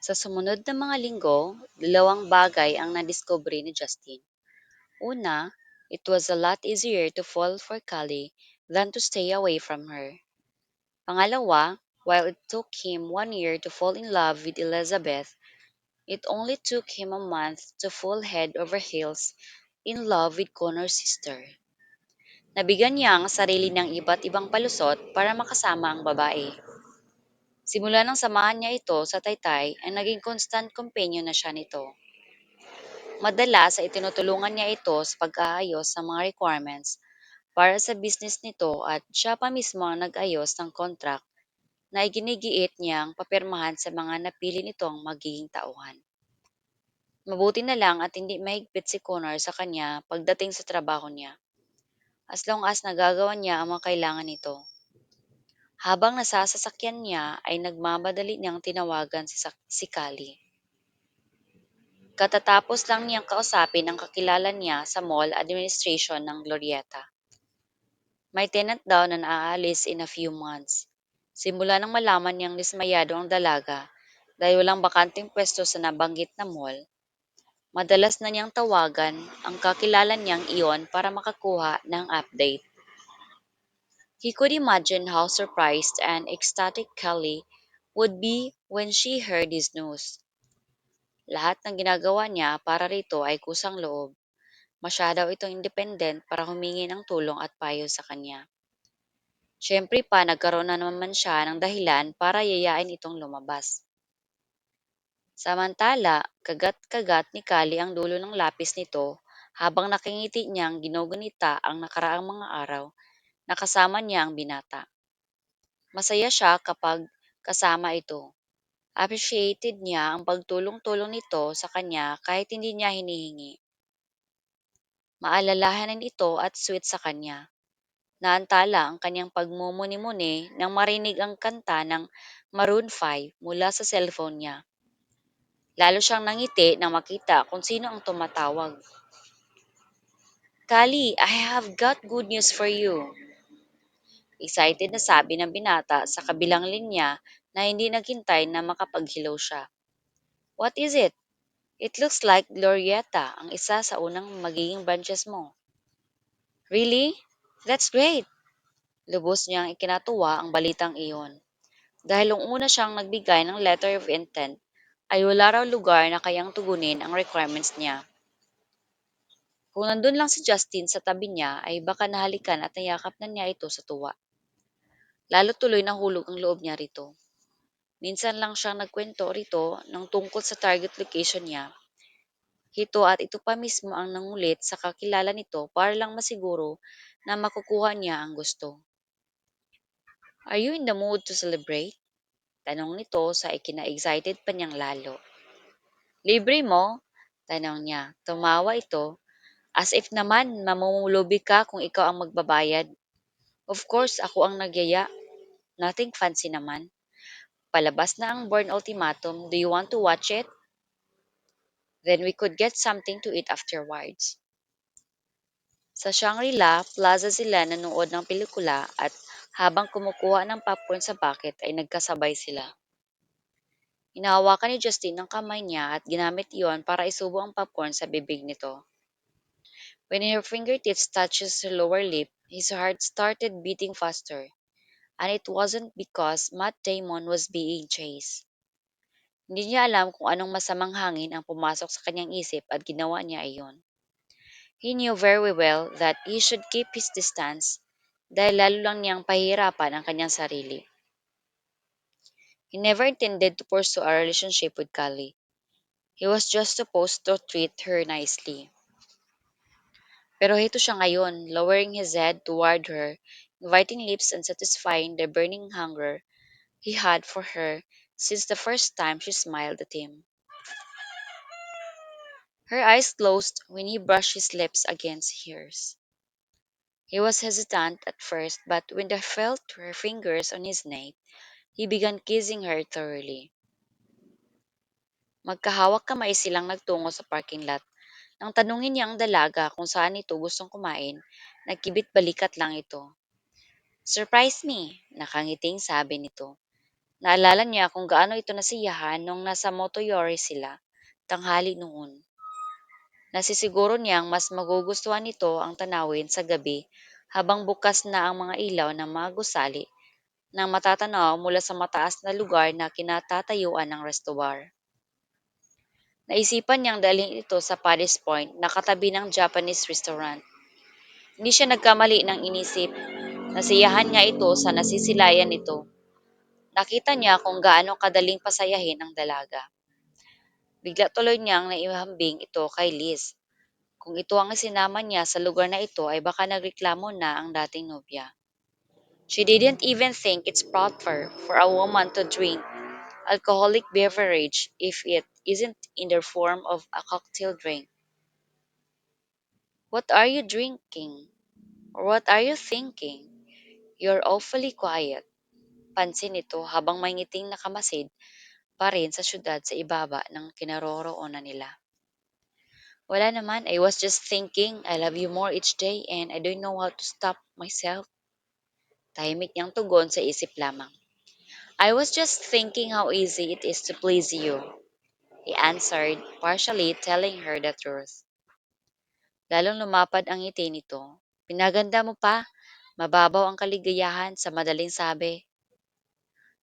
Sa sumunod na mga linggo, dalawang bagay ang nadiskubre ni Justin. Una, it was a lot easier to fall for Callie than to stay away from her. Pangalawa, while it took him one year to fall in love with Elizabeth, it only took him a month to fall head over heels in love with Connor's sister. Nabigyan niya ang sarili ng iba't ibang palusot para makasama ang babae. Simula nang samahan niya ito sa taytay, ay naging constant companion na siya nito. Madalas ay tinutulungan niya ito sa pag-aayos ng mga requirements para sa business nito at siya pa mismo ang nag-ayos ng contract na iginigiit niyang papirmahan sa mga napili nitong magiging tauhan. Mabuti na lang at hindi mahigpit si Connor sa kanya pagdating sa trabaho niya. As long as nagagawa niya ang mga kailangan nito. Habang nasa sasakyan niya ay nagmamadali niyang tinawagan si, Sak- si Kali. Katatapos lang niyang kausapin ang kakilala niya sa mall administration ng Glorieta. May tenant daw na naaalis in a few months. Simula nang malaman niyang dismayado ang dalaga dahil walang bakanteng pwesto sa nabanggit na mall, madalas na niyang tawagan ang kakilala niyang iyon para makakuha ng update. He could imagine how surprised and ecstatic Kelly would be when she heard his news. Lahat ng ginagawa niya para rito ay kusang loob. Masyadaw itong independent para humingi ng tulong at payo sa kanya. Siyempre pa, nagkaroon na naman siya ng dahilan para yayain itong lumabas. Samantala, kagat-kagat ni Kali ang dulo ng lapis nito habang nakingiti niyang ginugunita ang nakaraang mga araw na kasama niya ang binata. Masaya siya kapag kasama ito. Appreciated niya ang pagtulong-tulong nito sa kanya kahit hindi niya hinihingi. Maalalahanan ito at sweet sa kanya. Naantala ang kanyang pagmumuni-muni nang marinig ang kanta ng Maroon 5 mula sa cellphone niya. Lalo siyang nangiti nang makita kung sino ang tumatawag. Kali, I have got good news for you. Excited na sabi ng binata sa kabilang linya na hindi naghintay na makapag-hello siya. What is it? It looks like Glorieta ang isa sa unang magiging branches mo. Really? That's great! Lubos niyang ikinatuwa ang balitang iyon. Dahil nung una siyang nagbigay ng letter of intent, ay wala raw lugar na kayang tugunin ang requirements niya. Kung nandun lang si Justin sa tabi niya, ay baka nahalikan at nayakap na niya ito sa tuwa. Lalo tuloy nahulog ang loob niya rito. Minsan lang siyang nagkwento rito ng tungkol sa target location niya. Hito at ito pa mismo ang nangulit sa kakilala nito para lang masiguro na makukuha niya ang gusto. Are you in the mood to celebrate? Tanong nito sa ikina-excited pa niyang lalo. Libre mo? Tanong niya. Tumawa ito as if naman mamumulubi ka kung ikaw ang magbabayad. Of course, ako ang nagyaya. Nothing fancy naman. Palabas na ang Born Ultimatum. Do you want to watch it? Then we could get something to eat afterwards. Sa Shangri-La, plaza sila nanood ng pelikula at habang kumukuha ng popcorn sa bucket ay nagkasabay sila. Hinahawakan ni Justin ang kamay niya at ginamit iyon para isubo ang popcorn sa bibig nito. When her fingertips touched his lower lip, his heart started beating faster. And it wasn't because Matt Damon was being chased. Hindi niya alam kung anong masamang hangin ang pumasok sa kanyang isip at ginawa niya iyon. He knew very well that he should keep his distance dahil lalo lang niyang pahihirapan ang kanyang sarili. He never intended to pursue a relationship with Kali. He was just supposed to treat her nicely. Pero hito siya ngayon, lowering his head toward her, inviting lips and satisfying the burning hunger he had for her since the first time she smiled at him. Her eyes closed when he brushed his lips against hers. He was hesitant at first, but when he felt her fingers on his neck, he began kissing her thoroughly. Magkahawak kamay silang nagtungo sa parking lot. Nang tanungin niya ang dalaga kung saan ito gustong kumain, nagkibit balikat lang ito. Surprise me, nakangiting sabi nito. Naalala niya kung gaano ito nasiyahan nung nasa Motoyori sila, tanghali noon. Nasisiguro niyang mas magugustuhan nito ang tanawin sa gabi habang bukas na ang mga ilaw ng mga gusali na matatanaw mula sa mataas na lugar na kinatatayuan ng resto bar. Naisipan niyang dalhin ito sa Paddy's Point na katabi ng Japanese restaurant. Hindi siya nagkamali ng inisip. Nasiyahan niya ito sa nasisilayan nito. Nakita niya kung gaano kadaling pasayahin ang dalaga. Bigla tuloy niyang naihambing ito kay Liz. Kung ito ang isinama niya sa lugar na ito ay baka nagreklamo na ang dating nobya. She didn't even think it's proper for a woman to drink alcoholic beverage if it isn't in the form of a cocktail drink. What are you drinking? Or what are you thinking? You're awfully quiet. Pansin nito habang may ngiting nakamasid pa rin sa syudad sa ibaba ng kinaroroonan nila. Wala naman, I was just thinking I love you more each day and I don't know how to stop myself. Tahimik niyang tugon sa isip lamang. I was just thinking how easy it is to please you. He answered, partially telling her the truth. Lalong lumapad ang ngiti nito. Pinaganda mo pa. Mababaw ang kaligayahan sa madaling sabi.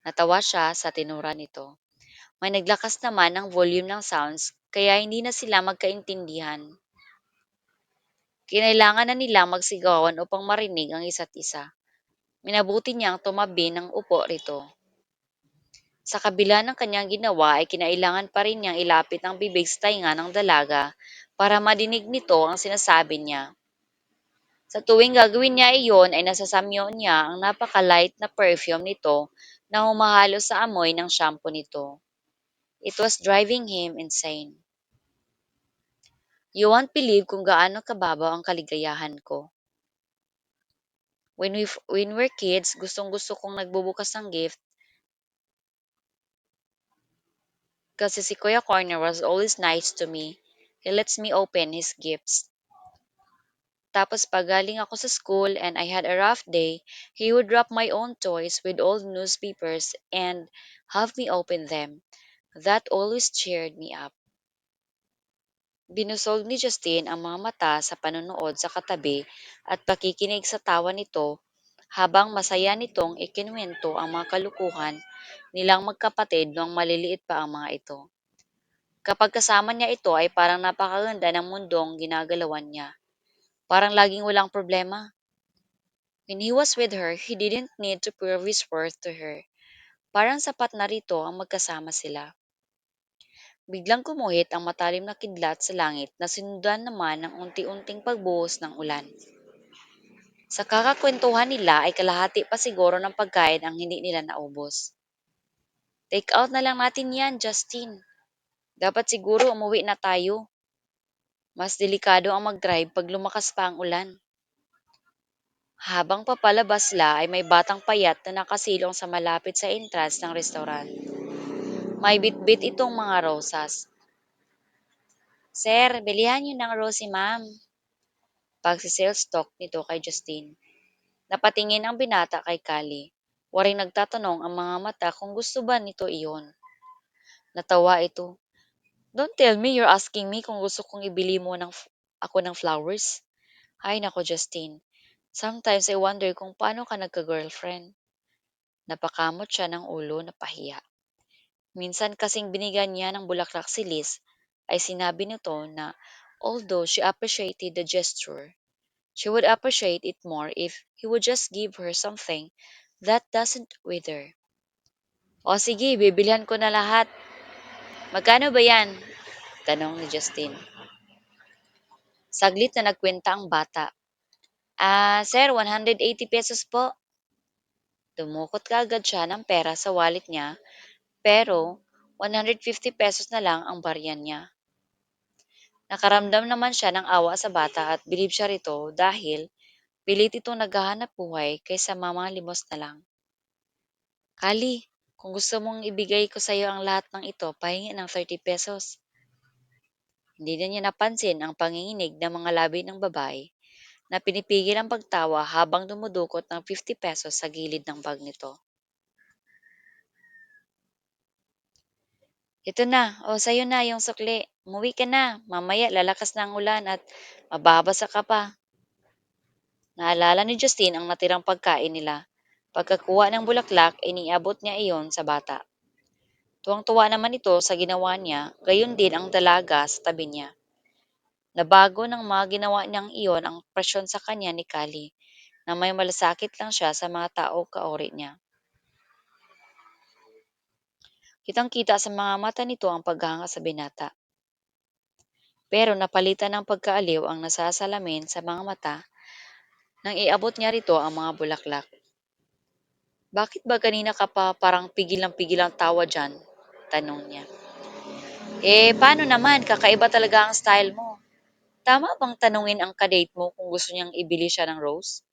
Natawa siya sa tinura nito. May naglakas naman ang volume ng sounds kaya hindi na sila magkaintindihan. Kinailangan na nilang magsigawan upang marinig ang isa't isa. Minabuti niyang tumabi ng upo rito. Sa kabila ng kanyang ginawa ay kinailangan pa rin niyang ilapit ang bibig sa tainga ng dalaga para madinig nito ang sinasabi niya. Sa tuwing gagawin niya iyon ay nasasamyo niya ang napaka-light na perfume nito na humahalo sa amoy ng shampoo nito. It was driving him insane. You won't believe kung gaano kababaw ang kaligayahan ko. When, we, when we're kids, gustong-gusto kong nagbubukas ng gift kasi si Kuya Corner was always nice to me. He lets me open his gifts. Tapos pag galing ako sa school and I had a rough day, he would wrap my own toys with old newspapers and have me open them. That always cheered me up. Binusog ni Justine ang mga mata sa panonood sa katabi at pakikinig sa tawa nito habang masaya nitong ikinuwento ang mga kalukuhan nilang magkapatid noong maliliit pa ang mga ito. Kapag kasama niya ito ay parang napakaganda ng mundong ginagalawan niya. Parang laging walang problema. When he was with her, he didn't need to prove his worth to her. Parang sapat na rito ang magkasama sila. Biglang kumuhit ang matalim na kidlat sa langit na sinundan naman ng unti-unting pagbuhos ng ulan. Sa kakakwentuhan nila ay kalahati pa siguro ng pagkain ang hindi nila naubos. Take out na lang natin yan, Justin. Dapat siguro umuwi na tayo. Mas delikado ang mag-drive pag lumakas pa ang ulan. Habang papalabas sila ay may batang payat na nakasilong sa malapit sa entrance ng restaurant. May bitbit itong mga rosas. Sir, bilihan niyo ng rosy, ma'am. Pagsi-sales talk nito kay Justine. Napatingin ang binata kay Kali. Waring nagtatanong ang mga mata kung gusto ba nito iyon. Natawa ito. Don't tell me you're asking me kung gusto kong ibili mo ng ako ng flowers. Ay nako Justine. Sometimes I wonder kung paano ka nagka-girlfriend. Napakamot siya ng ulo na pahiya. Minsan kasing binigyan niya ng bulaklak si Liz, ay sinabi nito na although she appreciated the gesture, she would appreciate it more if he would just give her something that doesn't wither. O sige, bibilihan ko na lahat. Magkano ba yan? Tanong ni Justin. Saglit na nagkwenta ang bata. Ah, sir, 180 pesos po. Dumukot kaagad siya ng pera sa wallet niya pero 150 pesos na lang ang barya niya. Nakaramdam naman siya ng awa sa bata at bilib siya rito dahil pilit itong naghahanap buhay kaysa mga limos na lang. Kali, kung gusto mong ibigay ko sa iyo ang lahat ng ito, pahingi ng 30 pesos. Hindi na niya napansin ang panginginig ng mga labi ng babae na pinipigil ang pagtawa habang dumudukot ng 50 pesos sa gilid ng bag nito. Ito na, o sa'yo na yung sukli. Umuwi ka na. Mamaya lalakas na ang ulan at mababasa ka pa. Naalala ni Justine ang natirang pagkain nila. Pagkakuha ng bulaklak, iniabot niya iyon sa bata. Tuwang-tuwa naman ito sa ginawa niya, gayon din ang dalaga sa tabi niya. Nabago ng mga ginawa niyang iyon ang presyon sa kanya ni Kali, na may malasakit lang siya sa mga tao kaori niya. Kitang-kita sa mga mata nito ang paghanga sa binata. Pero napalitan ng pagkaaliw ang nasasalamin sa mga mata nang iabot niya rito ang mga bulaklak. Bakit ba kanina ka pa parang pigil ng pigil ang tawa dyan? Tanong niya. Eh, paano naman? Kakaiba talaga ang style mo. Tama bang tanungin ang kadate mo kung gusto niyang ibili siya ng rose?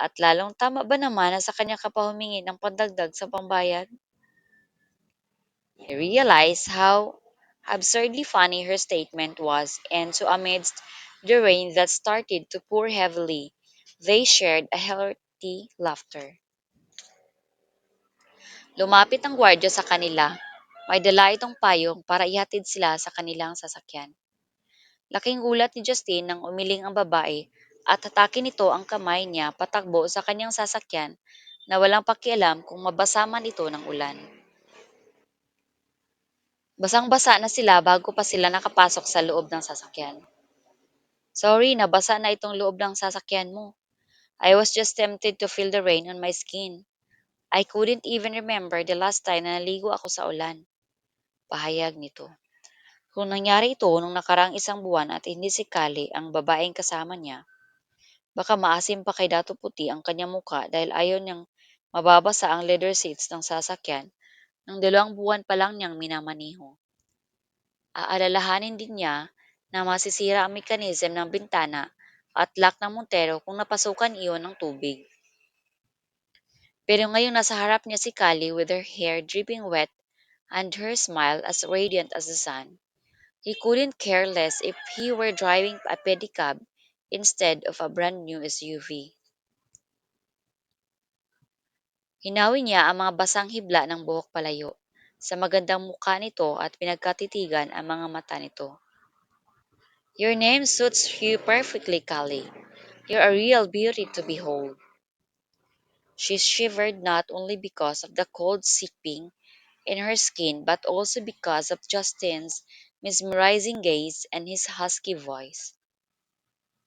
At lalong tama ba naman na sa kanya ka pa humingi ng pandagdag sa pambayad? He realized how absurdly funny her statement was, and so amidst the rain that started to pour heavily, they shared a hearty laughter. Lumapit ang gwardya sa kanila. May dala itong payong para ihatid sila sa kanilang sasakyan. Laking gulat ni Justine nang umiling ang babae at hatakin nito ang kamay niya patakbo sa kanyang sasakyan na walang pakialam kung mabasa man ito ng ulan. Basang-basa na sila bago pa sila nakapasok sa loob ng sasakyan. Sorry, nabasa na itong loob ng sasakyan mo. I was just tempted to feel the rain on my skin. I couldn't even remember the last time na naligo ako sa ulan. Pahayag nito. Kung nangyari ito nung nakaraang isang buwan at hindi si Kali ang babaeng kasama niya, baka maasim pa kay Dato Puti ang kanyang muka dahil ayaw niyang mababasa ang leather seats ng sasakyan nang dalawang buwan pa lang niyang minamaniho. Aalalahanin din niya na masisira ang mekanism ng bintana at lock ng Montero kung napasukan iyon ng tubig. Pero ngayong nasa harap niya si Kali with her hair dripping wet and her smile as radiant as the sun, he couldn't care less if he were driving a pedicab instead of a brand new SUV. Hinawi niya ang mga basang hibla ng buhok palayo sa magandang mukha nito at pinagkatitigan ang mga mata nito. Your name suits you perfectly, Kali. You're a real beauty to behold. She shivered not only because of the cold seeping in her skin, but also because of Justin's mesmerizing gaze and his husky voice.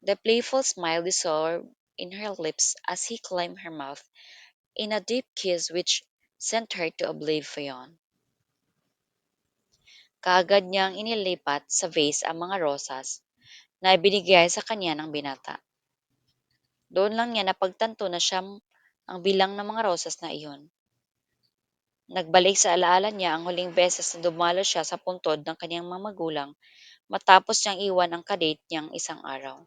The playful smile dissolved in her lips as he climbed her mouth in a deep kiss which sent her to oblivion. Kaagad niyang inilipat sa vase ang mga rosas na ibinigay sa kanya ng binata. Doon lang niya napagtanto na siyam ang bilang ng mga rosas na iyon. Nagbalik sa alaala niya ang huling beses na dumalo siya sa puntod ng kanyang mga magulang matapos niyang iwan ang kadate niyang isang araw.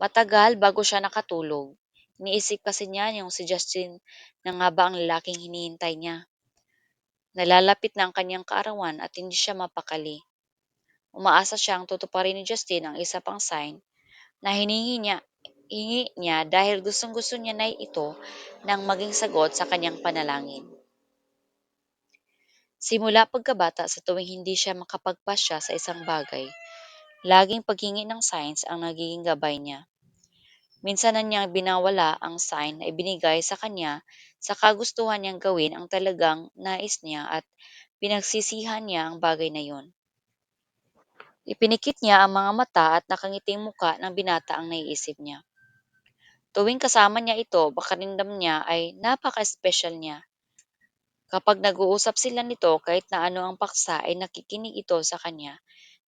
Matagal bago siya nakatulog. Iniisip kasi niya yung si Justin na nga ba ang lalaking hinihintay niya. Nalalapit na ang kanyang kaarawan at hindi siya mapakali. Umaasa siyang tutuparin ni Justin ang isa pang sign na hinihingi niya, hingi niya dahil gustong-gusto niya na ito nang maging sagot sa kanyang panalangin. Simula pagkabata sa tuwing hindi siya makapagpasya sa isang bagay, laging paghingi ng signs ang nagiging gabay niya. Minsan na niyang binawala ang sign na ibinigay sa kanya sa kagustuhan niyang gawin ang talagang nais niya at pinagsisihan niya ang bagay na yun. Ipinikit niya ang mga mata at nakangiting muka ng binata ang naiisip niya. Tuwing kasama niya ito, pakiramdam niya ay napaka-special niya. Kapag nag-uusap sila nito kahit na ano ang paksa ay nakikinig ito sa kanya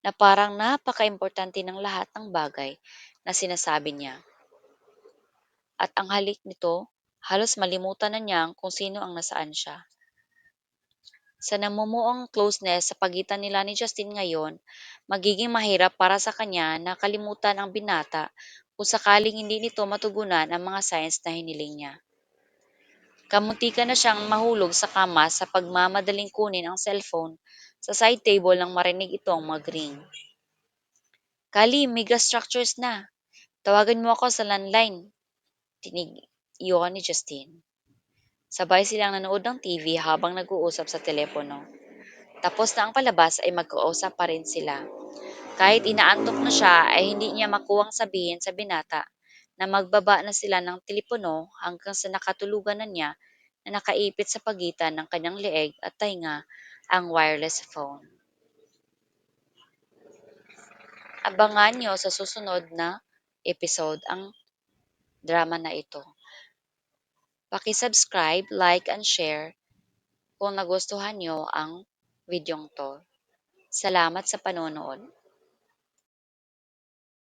na parang napaka-importante ng lahat ng bagay na sinasabi niya. At ang halik nito, halos malimutan na niya kung sino ang nasaan siya. Sa namumuong closeness sa pagitan nila ni Justin ngayon, magiging mahirap para sa kanya na kalimutan ang binata kung sakaling hindi nito matugunan ang mga signs na hiniling niya. Kamuntikan na siyang mahulog sa kama sa pagmamadaling kunin ang cellphone sa side table nang marinig itong mag-ring. Kali, mega structures na. Tawagan mo ako sa landline. Tinig iyon ni Justine. Sabay silang nanood ng TV habang nag-uusap sa telepono. Tapos na ang palabas ay magkausap pa rin sila. Kahit inaantok na siya ay hindi niya makuwang sabihin sa binata na magbaba na sila ng telepono hanggang sa nakatulugan na niya na nakaipit sa pagitan ng kanyang leeg at tainga ang wireless phone. Abangan nyo sa susunod na episode ang drama na ito. Paki-subscribe, like, and share kung nagustuhan nyo ang videong to. Salamat sa panonood.